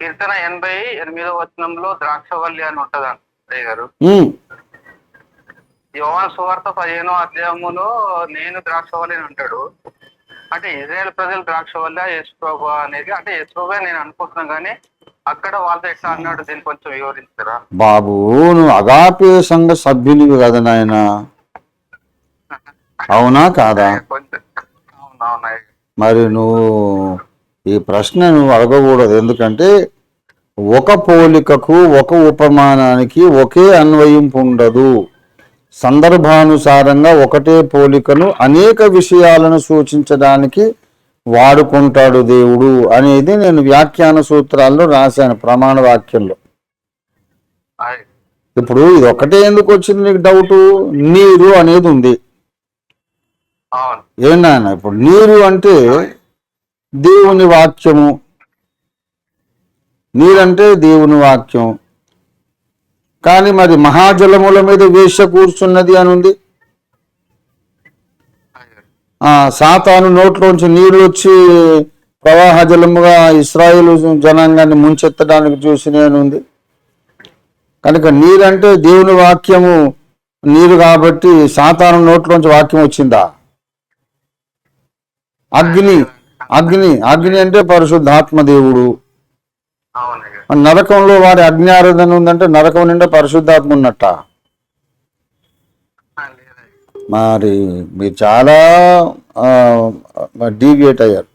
కీర్తన ఎనభై ఎనిమిదో వచనంలో ద్రాక్షవల్లి అని ఉంటది అయ్య గారు. యోహాన్ సువార్త పదిహేనో అధ్యాయములో నేను ద్రాక్షవల్లి అని అంటాడు. అంటే ఇజ్రాయెల్ ప్రజలు ద్రాక్షవల్లి ప్రభు అనేది అంటే ప్రభు నేను అనుకుంటున్నాను కానీ అక్కడ వాళ్ళతో ఎట్లా అన్నాడు దీన్ని కొంచెం వివరిస్తారా బాబు నువ్వు అగాపే సంఘ సభ్యునివి కదా నాయన. అవునా కాదా? మరి నువ్వు ఈ ప్రశ్న నువ్వు అడగకూడదు. ఎందుకంటే ఒక పోలికకు ఒక ఉపమానానికి ఒకే అన్వయింపు ఉండదు. సందర్భానుసారంగా ఒకటే పోలికను అనేక విషయాలను సూచించడానికి వాడుకుంటాడు దేవుడు అనేది నేను వ్యాఖ్యాన సూత్రాల్లో రాశాను ప్రమాణ వాక్యంలో. ఇప్పుడు ఇది ఒకటే ఎందుకు వచ్చింది నీకు డౌటు? నీరు అనేది ఉంది. ఏంటన్నా ఇప్పుడు నీరు అంటే దేవుని వాక్యము. నీరంటే దేవుని వాక్యం. కానీ మరి మహాజలముల మీద వేష కూర్చున్నది అని ఉంది ఆ సాతాను నోట్లోంచి నీళ్ళు వచ్చి ప్రవాహ జలముగా ఇస్రాయేల్ జనాంగాన్ని ముంచెత్తడానికి చూసి నేను ఉంది కనుక నీరంటే దేవుని వాక్యము నీరు కాబట్టి సాతాను నోట్లోంచి వాక్యం వచ్చిందా? అగ్ని అగ్ని అగ్ని అంటే పరిశుద్ధాత్మ దేవుడు అవును అయ్యో. మరి నరకంలో వారి అగ్ని ఆరాధన ఉందంటే నరకం నిండా పరిశుద్ధాత్మ ఉన్నట్ట. మరి మీరు చాలా డీవియేట్ అయ్యారు.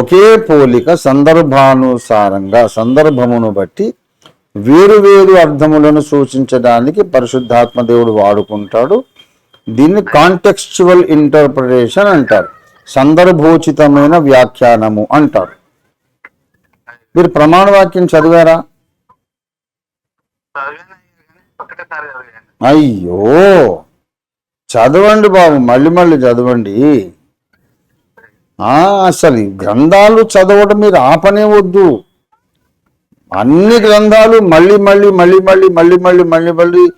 ఒకే పోలిక సందర్భానుసారంగా సందర్భమును బట్టి వేరు వేరు అర్థములను సూచించడానికి పరిశుద్ధాత్మ దేవుడు వాడుకుంటాడు. దీన్ని కాంటెక్స్చువల్ ఇంటర్ప్రిటేషన్ అంటారు. సందర్భోచితమైన వ్యాఖ్యానము అంటారు. మీరు ప్రమాణ వాక్యం చదివారా? అయ్యో! చదవండి బాబు మళ్ళీ మళ్ళీ చదవండి. ఆ, అసలు గ్రంథాలు చదవడం మీరు ఆపనే వద్దు అన్ని గ్రంథాలు మళ్ళీ మళ్ళీ మళ్ళీ మళ్ళీ మళ్ళీ మళ్ళీ మళ్ళీ మళ్ళీ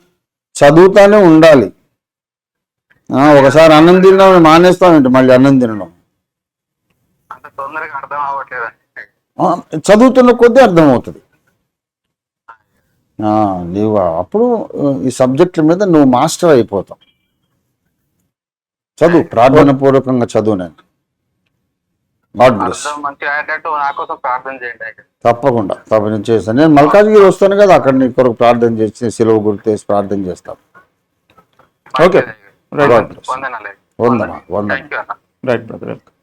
చదువుతానే ఉండాలి. ఒకసారి అన్నం తినడం మానేస్తామేంటి మళ్ళీ అన్నం తినడం? చదువుతున్న కొద్దీ అర్థమవుతుంది. నీవు అప్పుడు ఈ సబ్జెక్టుల మీద నువ్వు మాస్టర్ అయిపోతావు. చదువు ప్రార్థన పూర్వకంగా చదువు నేను. God bless. తప్పకుండా తప్పని చేస్తాను. నేను మల్కాజ్గిరి వస్తాను కదా అక్కడ నీ కొరకు ప్రార్థన చేసి సిలువ గుర్తేసి ప్రార్థన చేస్తాను. Okay. Right Vandana Vandana right brother welcome